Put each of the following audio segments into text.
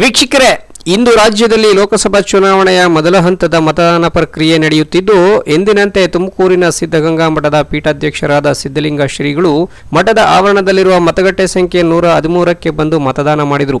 ವೀಕ್ಷಕರೇ, ಇಂದು ರಾಜ್ಯದಲ್ಲಿ ಲೋಕಸಭಾ ಚುನಾವಣೆಯ ಮೊದಲ ಹಂತದ ಮತದಾನ ಪ್ರಕ್ರಿಯೆ ನಡೆಯುತ್ತಿದ್ದು, ಎಂದಿನಂತೆ ತುಮಕೂರಿನ ಸಿದ್ಧಗಂಗಾ ಮಠದ ಪೀಠಾಧ್ಯಕ್ಷರಾದ ಸಿದ್ಧಲಿಂಗ ಶ್ರೀಗಳು ಮಠದ ಆವರಣದಲ್ಲಿರುವ ಮತಗಟ್ಟೆ ಸಂಖ್ಯೆ ನೂರ ಹದಿಮೂರಕ್ಕೆ ಬಂದು ಮತದಾನ ಮಾಡಿದರು.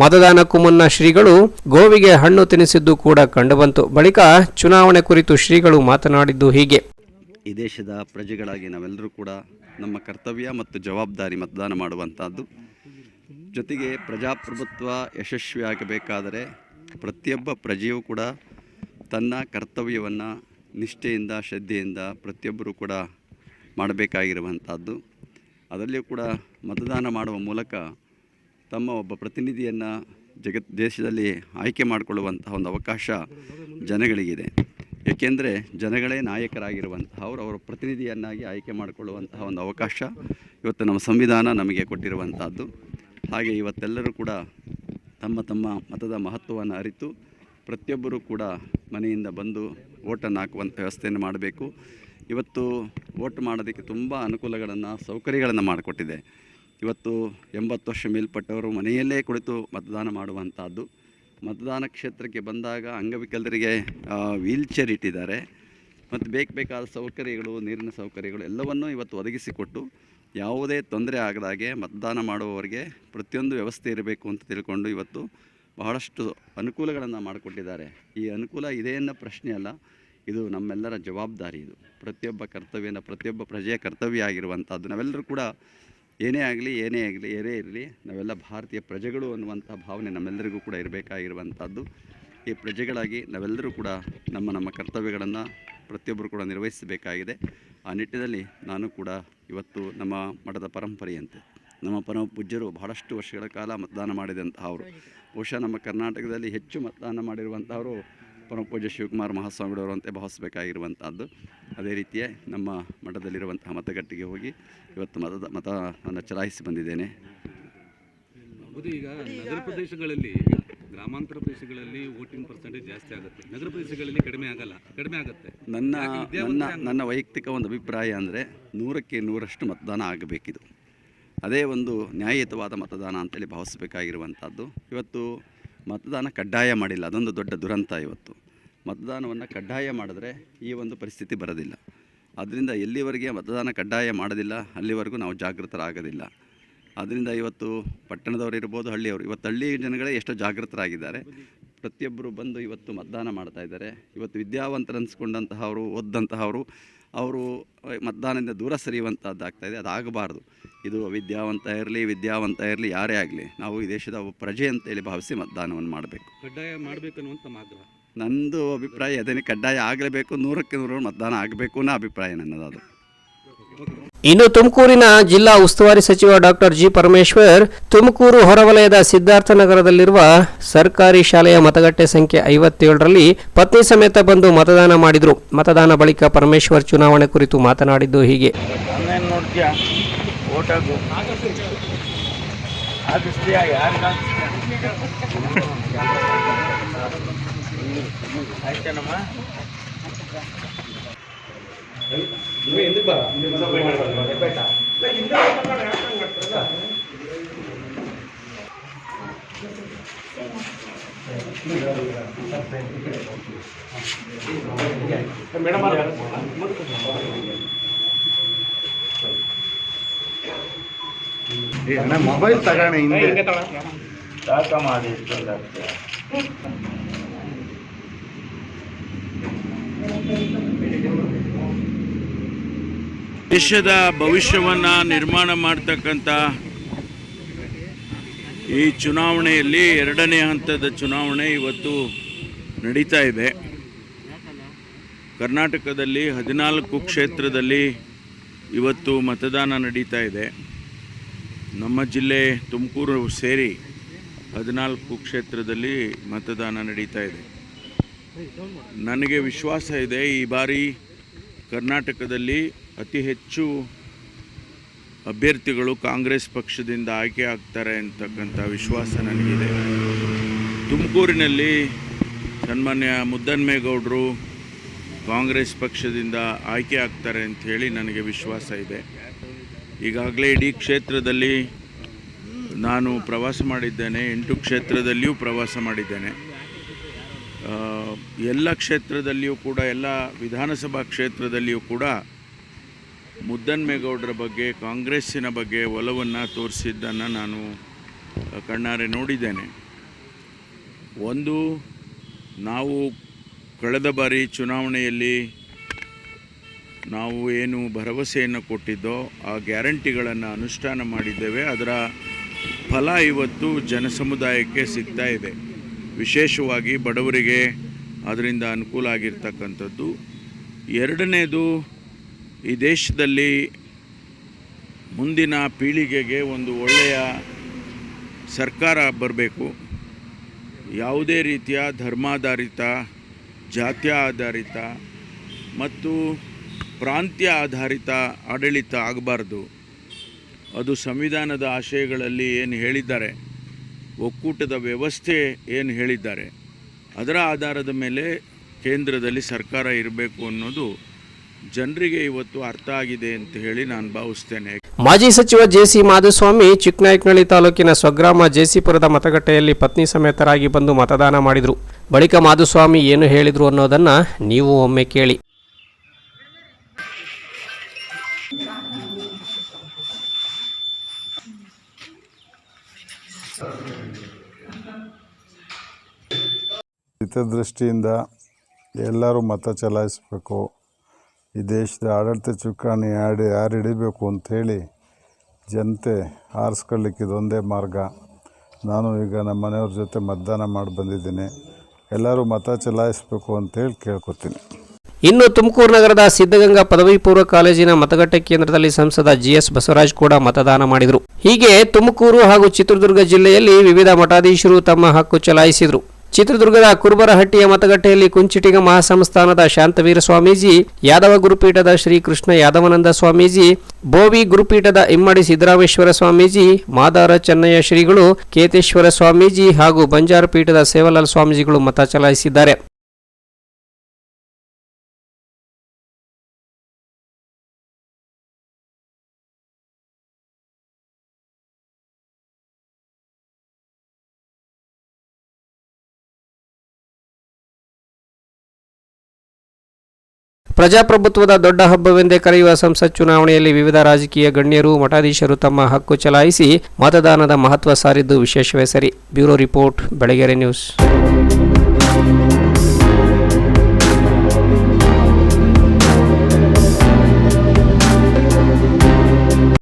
ಮತದಾನಕ್ಕೂ ಮುನ್ನ ಶ್ರೀಗಳು ಗೋವಿಗೆ ಹಣ್ಣು ತಿನ್ನಿಸಿದ್ದು ಕೂಡ ಕಂಡುಬಂತು. ಬಳಿಕ ಚುನಾವಣೆ ಕುರಿತು ಶ್ರೀಗಳು ಮಾತನಾಡಿದ್ದು ಹೀಗೆ. ಈ ದೇಶದ ಪ್ರಜೆಗಳಾಗಿ ನಾವೆಲ್ಲರೂ ಕೂಡ ನಮ್ಮ ಕರ್ತವ್ಯ ಮತ್ತು ಜವಾಬ್ದಾರಿ ಮತದಾನ ಮಾಡುವಂಥದ್ದು. ಜೊತೆಗೆ ಪ್ರಜಾಪ್ರಭುತ್ವ ಯಶಸ್ವಿಯಾಗಬೇಕಾದರೆ ಪ್ರತಿಯೊಬ್ಬ ಪ್ರಜೆಯೂ ಕೂಡ ತನ್ನ ಕರ್ತವ್ಯವನ್ನು ನಿಷ್ಠೆಯಿಂದ, ಶ್ರದ್ಧೆಯಿಂದ ಪ್ರತಿಯೊಬ್ಬರೂ ಕೂಡ ಮಾಡಬೇಕಾಗಿರುವಂಥದ್ದು. ಅದರಲ್ಲಿಯೂ ಕೂಡ ಮತದಾನ ಮಾಡುವ ಮೂಲಕ ತಮ್ಮ ಒಬ್ಬ ಪ್ರತಿನಿಧಿಯನ್ನು ಜಗತ್, ದೇಶದಲ್ಲಿ ಆಯ್ಕೆ ಮಾಡಿಕೊಳ್ಳುವಂತಹ ಒಂದು ಅವಕಾಶ ಜನಗಳಿಗಿದೆ. ಏಕೆಂದರೆ ಜನಗಳೇ ನಾಯಕರಾಗಿರುವಂತಹ ಅವರು ಅವರ ಪ್ರತಿನಿಧಿಯನ್ನಾಗಿ ಆಯ್ಕೆ ಮಾಡಿಕೊಳ್ಳುವಂತಹ ಒಂದು ಅವಕಾಶ ಇವತ್ತು ನಮ್ಮ ಸಂವಿಧಾನ ನಮಗೆ ಕೊಟ್ಟಿರುವಂಥದ್ದು ಹಾಗೆ ಇವತ್ತೆಲ್ಲರೂ ಕೂಡ ತಮ್ಮ ತಮ್ಮ ಮತದ ಮಹತ್ವವನ್ನು ಅರಿತು ಪ್ರತಿಯೊಬ್ಬರೂ ಕೂಡ ಮನೆಯಿಂದ ಬಂದು ಓಟನ್ನು ಹಾಕುವಂಥ ವ್ಯವಸ್ಥೆಯನ್ನು ಮಾಡಬೇಕು. ಇವತ್ತು ವೋಟ್ ಮಾಡೋದಕ್ಕೆ ತುಂಬ ಅನುಕೂಲಗಳನ್ನು, ಸೌಕರ್ಯಗಳನ್ನು ಮಾಡಿಕೊಟ್ಟಿದೆ. ಇವತ್ತು ಎಂಬತ್ತು ವರ್ಷ ಮೇಲ್ಪಟ್ಟವರು ಮನೆಯಲ್ಲೇ ಕುಳಿತು ಮತದಾನ ಮಾಡುವಂಥದ್ದು. ಮತದಾನ ಕ್ಷೇತ್ರಕ್ಕೆ ಬಂದಾಗ ಅಂಗವಿಕಲರಿಗೆ ವೀಲ್ ಚೇರ್ ಇಟ್ಟಿದ್ದಾರೆ. ಮತ್ತು ಬೇಕು ಬೇಕಾದ ಸೌಕರ್ಯಗಳು, ನೀರಿನ ಸೌಕರ್ಯಗಳು ಎಲ್ಲವನ್ನೂ ಇವತ್ತು ಒದಗಿಸಿಕೊಟ್ಟು ಯಾವುದೇ ತೊಂದರೆ ಆಗದಾಗೆ ಮತದಾನ ಮಾಡುವವರಿಗೆ ಪ್ರತಿಯೊಂದು ವ್ಯವಸ್ಥೆ ಇರಬೇಕು ಅಂತ ತಿಳ್ಕೊಂಡು ಇವತ್ತು ಬಹಳಷ್ಟು ಅನುಕೂಲಗಳನ್ನು ಮಾಡಿಕೊಟ್ಟಿದ್ದಾರೆ. ಈ ಅನುಕೂಲ ಇದೆ ಅನ್ನೋ ಪ್ರಶ್ನೆ ಅಲ್ಲ. ಇದು ನಮ್ಮೆಲ್ಲರ ಜವಾಬ್ದಾರಿ ಇದು. ಪ್ರತಿಯೊಬ್ಬ ಕರ್ತವ್ಯನ, ಪ್ರತಿಯೊಬ್ಬ ಪ್ರಜೆಯ ಕರ್ತವ್ಯ ಆಗಿರುವಂಥದ್ದು ನಾವೆಲ್ಲರೂ ಕೂಡ ಏನೇ ಆಗಲಿ ಏನೇ ಆಗಲಿ, ಏನೇ ಇರಲಿ, ನಾವೆಲ್ಲ ಭಾರತೀಯ ಪ್ರಜೆಗಳು ಅನ್ನುವಂಥ ಭಾವನೆ ನಮ್ಮೆಲ್ಲರಿಗೂ ಕೂಡ ಇರಬೇಕಾಗಿರುವಂಥದ್ದು ಈ ಪ್ರಜೆಗಳಾಗಿ ನಾವೆಲ್ಲರೂ ಕೂಡ ನಮ್ಮ ನಮ್ಮ ಕರ್ತವ್ಯಗಳನ್ನು ಪ್ರತಿಯೊಬ್ಬರು ಕೂಡ ನಿರ್ವಹಿಸಬೇಕಾಗಿದೆ. ಆ ನಿಟ್ಟಿನಲ್ಲಿ ನಾನು ಕೂಡ ಇವತ್ತು ನಮ್ಮ ಮಠದ ಪರಂಪರೆಯಂತೆ, ನಮ್ಮ ಪರಮ ಪೂಜ್ಯರು ಬಹಳಷ್ಟು ವರ್ಷಗಳ ಕಾಲ ಮತದಾನ ಮಾಡಿದಂತಹವರು. ಬಹುಶಃ ನಮ್ಮ ಕರ್ನಾಟಕದಲ್ಲಿ ಹೆಚ್ಚು ಮತದಾನ ಮಾಡಿರುವಂಥವರು ಪರಮ ಪೂಜ್ಯ ಶಿವಕುಮಾರ್ ಮಹಾಸ್ವಾಮಿಗಳವರು ಅಂತ ಭಾವಿಸಬೇಕಾಗಿರುವಂಥದ್ದು ಅದೇ ರೀತಿಯೇ ನಮ್ಮ ಮಠದಲ್ಲಿರುವಂತಹ ಮತಗಟ್ಟೆಗೆ ಹೋಗಿ ಇವತ್ತು ಮತದ ಮತವನ್ನು ಚಲಾಯಿಸಿ ಬಂದಿದ್ದೇನೆ. ಈಗ ನಗರ ಪ್ರದೇಶಗಳಲ್ಲಿ ಗ್ರಾಮಾಂತರ ಪ್ರದೇಶಗಳಲ್ಲಿ ವೋಟಿಂಗ್ ಪರ್ಸೆಂಟೇಜ್ ಜಾಸ್ತಿ ಆಗುತ್ತೆ. ನಗರ ಪ್ರದೇಶಗಳಲ್ಲಿ ಕಡಿಮೆ ಆಗಲ್ಲ ಕಡಿಮೆ ಆಗುತ್ತೆ. ನನ್ನ ನನ್ನ ನನ್ನ ವೈಯಕ್ತಿಕ ಒಂದು ಅಭಿಪ್ರಾಯ ಅಂದರೆ ನೂರಕ್ಕೆ ನೂರಷ್ಟು ಮತದಾನ ಆಗಬೇಕಿದು. ಅದೇ ಒಂದು ನ್ಯಾಯಯುತವಾದ ಮತದಾನ ಅಂತೇಳಿ ಭಾವಿಸಬೇಕಾಗಿರುವಂಥದ್ದು. ಇವತ್ತು ಮತದಾನ ಕಡ್ಡಾಯ ಮಾಡಿಲ್ಲ. ಅದೊಂದು ದೊಡ್ಡ ದುರಂತ ಇವತ್ತು. ಮತದಾನವನ್ನು ಕಡ್ಡಾಯ ಮಾಡಿದ್ರೆ ಈ ಒಂದು ಪರಿಸ್ಥಿತಿ ಬರೋದಿಲ್ಲ. ಅದರಿಂದ ಎಲ್ಲಿವರೆಗೆ ಮತದಾನ ಕಡ್ಡಾಯ ಮಾಡೋದಿಲ್ಲ, ಅಲ್ಲಿವರೆಗೂ ನಾವು ಜಾಗೃತರಾಗೋದಿಲ್ಲ. ಅದರಿಂದ ಇವತ್ತು ಪಟ್ಟಣದವರು ಇರ್ಬೋದು, ಹಳ್ಳಿಯವರು, ಇವತ್ತು ಹಳ್ಳಿ ಜನಗಳೇ ಎಷ್ಟೋ ಜಾಗೃತರಾಗಿದ್ದಾರೆ. ಪ್ರತಿಯೊಬ್ಬರು ಬಂದು ಇವತ್ತು ಮತದಾನ ಮಾಡ್ತಾ ಇದ್ದಾರೆ. ಇವತ್ತು ವಿದ್ಯಾವಂತರು ಅನ್ಸ್ಕೊಂಡಂತಹವರು, ಓದ್ದಂತಹವರು ಅವರು ಮತದಾನದಿಂದ ದೂರ ಸರಿಯುವಂಥದ್ದು ಆಗ್ತಾಯಿದೆ ಅದಾಗಬಾರ್ದು. ಇದು ವಿದ್ಯಾವಂತ ಇರಲಿ ವಿದ್ಯಾವಂತ ಇರಲಿ ಯಾರೇ ಆಗಲಿ ನಾವು ಈ ದೇಶದ ಪ್ರಜೆ ಅಂತೇಳಿ ಭಾವಿಸಿ ಮತದಾನವನ್ನು ಮಾಡಬೇಕು. ಕಡ್ಡಾಯ ಮಾಡಬೇಕು ಅನ್ನುವಂಥ ಆಗ್ರಹ ನಂದು ಅಭಿಪ್ರಾಯ ಅದೇನೆ ಕಡ್ಡಾಯ ಆಗಲೇಬೇಕು ನೂರಕ್ಕೆ ನೂರು ಮತದಾನ ಆಗಬೇಕು ಅನ್ನೋ ಅಭಿಪ್ರಾಯ ನನ್ನದು ಇನ್ನು ತುಮಕೂರಿನ ಜಿಲ್ಲಾ ಉಸ್ತುವಾರಿ ಸಚಿವ ಡಾಕ್ಟರ್ ಜಿ ಪರಮೇಶ್ವರ್, ತುಮಕೂರು ಹೊರವಲಯದ ಸಿದ್ಧಾರ್ಥನಗರದಲ್ಲಿರುವ ಸರ್ಕಾರಿ ಶಾಲೆಯ ಮತಗಟ್ಟೆ ಸಂಖ್ಯೆ ಐವತ್ತೇಳರಲ್ಲಿ ಪತ್ನಿ ಸಮೇತ ಬಂದು ಮತದಾನ ಮಾಡಿದರು. ಮತದಾನ ಬಳಿಕ ಪರಮೇಶ್ವರ್ ಚುನಾವಣೆ ಕುರಿತು ಮಾತನಾಡಿದ್ದು ಹೀಗೆ. ಆನ್ಲೈನ್ ನೋಡ್ತೀಯಾ ಓಟಾಗು ಆಗಿಸ್ತೀಯಾ ಯಾರಿಗ ಆಯ್ತೇನಮ್ಮ ಅಣ್ಣ ಮೊಬೈಲ್ ತಗೋಣ ಹಿಂದೆ ಸಾಕ ಮಾಡಿ ದೇಶದ ಭವಿಷ್ಯವನ್ನು ನಿರ್ಮಾಣ ಮಾಡ್ತಕ್ಕಂಥ ಈ ಚುನಾವಣೆಯಲ್ಲಿ ಎರಡನೇ ಹಂತದ ಚುನಾವಣೆ ಇವತ್ತು ನಡೀತಾ ಇದೆ. ಕರ್ನಾಟಕದಲ್ಲಿ ಹದಿನಾಲ್ಕು ಕ್ಷೇತ್ರದಲ್ಲಿ ಇವತ್ತು ಮತದಾನ ನಡೀತಾ ಇದೆ. ನಮ್ಮ ಜಿಲ್ಲೆ ತುಮಕೂರು ಸೇರಿ ಹದಿನಾಲ್ಕು ಕ್ಷೇತ್ರದಲ್ಲಿ ಮತದಾನ ನಡೀತಾ ಇದೆ. ನನಗೆ ವಿಶ್ವಾಸ ಇದೆ ಈ ಬಾರಿ ಕರ್ನಾಟಕದಲ್ಲಿ ಅತಿ ಹೆಚ್ಚು ಅಭ್ಯರ್ಥಿಗಳು ಕಾಂಗ್ರೆಸ್ ಪಕ್ಷದಿಂದ ಆಯ್ಕೆ ಆಗ್ತಾರೆ ಅಂತಕ್ಕಂಥ ವಿಶ್ವಾಸ ನನಗಿದೆ. ತುಮಕೂರಿನಲ್ಲಿ ಸನ್ಮಾನ್ಯ ಮುದ್ದನ್ಮೇಗೌಡರು ಕಾಂಗ್ರೆಸ್ ಪಕ್ಷದಿಂದ ಆಯ್ಕೆ ಆಗ್ತಾರೆ ಅಂತ ಹೇಳಿ ನನಗೆ ವಿಶ್ವಾಸ ಇದೆ. ಈಗಾಗಲೇ ಇಡೀ ಕ್ಷೇತ್ರದಲ್ಲಿ ನಾನು ಪ್ರವಾಸ ಮಾಡಿದ್ದೇನೆ, ಎಂಟು ಕ್ಷೇತ್ರದಲ್ಲಿಯೂ ಪ್ರವಾಸ ಮಾಡಿದ್ದೇನೆ. ಎಲ್ಲ ಕ್ಷೇತ್ರದಲ್ಲಿಯೂ ಕೂಡ, ಎಲ್ಲ ವಿಧಾನಸಭಾ ಕ್ಷೇತ್ರದಲ್ಲಿಯೂ ಕೂಡ ಮುದ್ದನ್ಮೇಗೌಡರ ಬಗ್ಗೆ, ಕಾಂಗ್ರೆಸ್ಸಿನ ಬಗ್ಗೆ ಒಲವನ್ನು ತೋರಿಸಿದ್ದನ್ನು ನಾನು ಕಣ್ಣಾರೆ ನೋಡಿದ್ದೇನೆ. ಒಂದು, ನಾವು ಕಳೆದ ಬಾರಿ ಚುನಾವಣೆಯಲ್ಲಿ ನಾವು ಏನು ಭರವಸೆಯನ್ನು ಕೊಟ್ಟಿದ್ದೋ, ಆ ಗ್ಯಾರಂಟಿಗಳನ್ನು ಅನುಷ್ಠಾನ ಮಾಡಿದ್ದೇವೆ. ಅದರ ಫಲ ಇವತ್ತು ಜನಸಮುದಾಯಕ್ಕೆ ಸಿಗ್ತಾ ಇದೆ. ವಿಶೇಷವಾಗಿ ಬಡವರಿಗೆ ಅದರಿಂದ ಅನುಕೂಲ ಆಗಿರ್ತಕ್ಕಂಥದ್ದು. ಎರಡನೇದು, ಈ ದೇಶದಲ್ಲಿ ಮುಂದಿನ ಪೀಳಿಗೆಗೆ ಒಂದು ಒಳ್ಳೆಯ ಸರ್ಕಾರ ಬರಬೇಕು. ಯಾವುದೇ ರೀತಿಯ ಧರ್ಮಾಧಾರಿತ, ಜಾತ್ಯ ಆಧಾರಿತ ಮತ್ತು ಪ್ರಾಂತ್ಯ ಆಧಾರಿತ ಆಡಳಿತ ಆಗಬಾರ್ದು. ಅದು ಸಂವಿಧಾನದ ಆಶಯಗಳಲ್ಲಿ ಏನು ಹೇಳಿದ್ದಾರೆ, ಒಕ್ಕೂಟದ ವ್ಯವಸ್ಥೆ ಏನು ಹೇಳಿದ್ದಾರೆ ಅದರ ಆಧಾರದ ಮೇಲೆ ಕೇಂದ್ರದಲ್ಲಿ ಸರ್ಕಾರ ಇರಬೇಕು ಅನ್ನೋದು ಜನರಿಗೆ ಇವತ್ತು ಅರ್ಥ ಆಗಿದೆ ಅಂತ ಹೇಳಿ ನಾನು ಭಾವಿಸ್ತೇನೆ. ಮಾಜಿ ಸಚಿವ ಜೆಸಿ ಮಾಧುಸ್ವಾಮಿ ಚಿಕ್ಕನಾಯಕನಹಳ್ಳಿ ತಾಲೂಕಿನ ಸ್ವಗ್ರಾಮ ಜೆಸಿಪುರದ ಮತಗಟ್ಟೆಯಲ್ಲಿ ಪತ್ನಿ ಸಮೇತರಾಗಿ ಬಂದು ಮತದಾನ ಮಾಡಿದರು. ಬಳಿಕ ಮಾಧುಸ್ವಾಮಿ ಏನು ಹೇಳಿದರು ಅನ್ನೋದನ್ನು ನೀವು ಒಮ್ಮೆ ಕೇಳಿ. ಹಿತದೃಷ್ಟಿಯಿಂದ ಎಲ್ಲರೂ ಮತ ಚಲಾಯಿಸಬೇಕು. ಈ ದೇಶದ ಆಡಳಿತ ಚುಕ್ಕಾಣಿ ಯಾರು ಯಾರು ಹಿಡಿಬೇಕು ಅಂಥೇಳಿ ಜನತೆ ಆರಿಸ್ಕೊಳ್ಳಿಕ್ಕೆ ಇದೊಂದೇ ಮಾರ್ಗ. ನಾನು ಈಗ ನಮ್ಮ ಮನೆಯವ್ರ ಜೊತೆ ಮತದಾನ ಮಾಡಿ ಬಂದಿದ್ದೀನಿ. ಎಲ್ಲರೂ ಮತ ಚಲಾಯಿಸಬೇಕು ಅಂತೇಳಿ ಕೇಳ್ಕೊತೀನಿ. ಇನ್ನು ತುಮಕೂರು ನಗರದ ಸಿದ್ಧಗಂಗಾ ಪದವಿ ಪೂರ್ವ ಕಾಲೇಜಿನ ಮತಗಟ್ಟೆ ಕೇಂದ್ರದಲ್ಲಿ ಸಂಸದ ಜಿಎಸ್ ಬಸವರಾಜ್ ಕೂಡ ಮತದಾನ ಮಾಡಿದರು. ಹೀಗೆ ತುಮಕೂರು ಹಾಗೂ ಚಿತ್ರದುರ್ಗ ಜಿಲ್ಲೆಯಲ್ಲಿ ವಿವಿಧ ಮಠಾಧೀಶರು ತಮ್ಮ ಹಕ್ಕು ಚಲಾಯಿಸಿದರು. ಚಿತ್ರದುರ್ಗದ ಕುರುಬರಹಟ್ಟಿಯ ಮತಗಟ್ಟೆಯಲ್ಲಿ ಕುಂಚಿಟಿಗ ಮಹಾಸಂಸ್ಥಾನದ ಶಾಂತವೀರ ಸ್ವಾಮೀಜಿ, ಯಾದವ ಗುರುಪೀಠದ ಶ್ರೀಕೃಷ್ಣ ಯಾದವನಂದ ಸ್ವಾಮೀಜಿ, ಬೋವಿ ಗುರುಪೀಠದ ಇಮ್ಮಡಿ ಸಿದ್ದರಾಮೇಶ್ವರ ಸ್ವಾಮೀಜಿ, ಮಾದಾರ ಚೆನ್ನಯ್ಯ ಶ್ರೀಗಳು, ಕೇತೇಶ್ವರ ಸ್ವಾಮೀಜಿ ಹಾಗೂ ಬಂಜಾರ ಪೀಠದ ಸೇವಲಾಲ್ ಸ್ವಾಮೀಜಿಗಳು ಮತ ಚಲಾಯಿಸಿದ್ದಾರೆ. ಪ್ರಜಾಪ್ರಭುತ್ವದ ದೊಡ್ಡ ಹಬ್ಬವೆಂದೇ ಕರೆಯುವ ಸಂಸತ್ ಚುನಾವಣೆಯಲ್ಲಿ ವಿವಿಧ ರಾಜಕೀಯ ಗಣ್ಯರು, ಮಠಾಧೀಶರು ತಮ್ಮ ಹಕ್ಕು ಚಲಾಯಿಸಿ ಮತದಾನದ ಮಹತ್ವ ಸಾರಿದ್ದು ವಿಶೇಷವೇ ಸರಿ. Bureau report, Belagere news.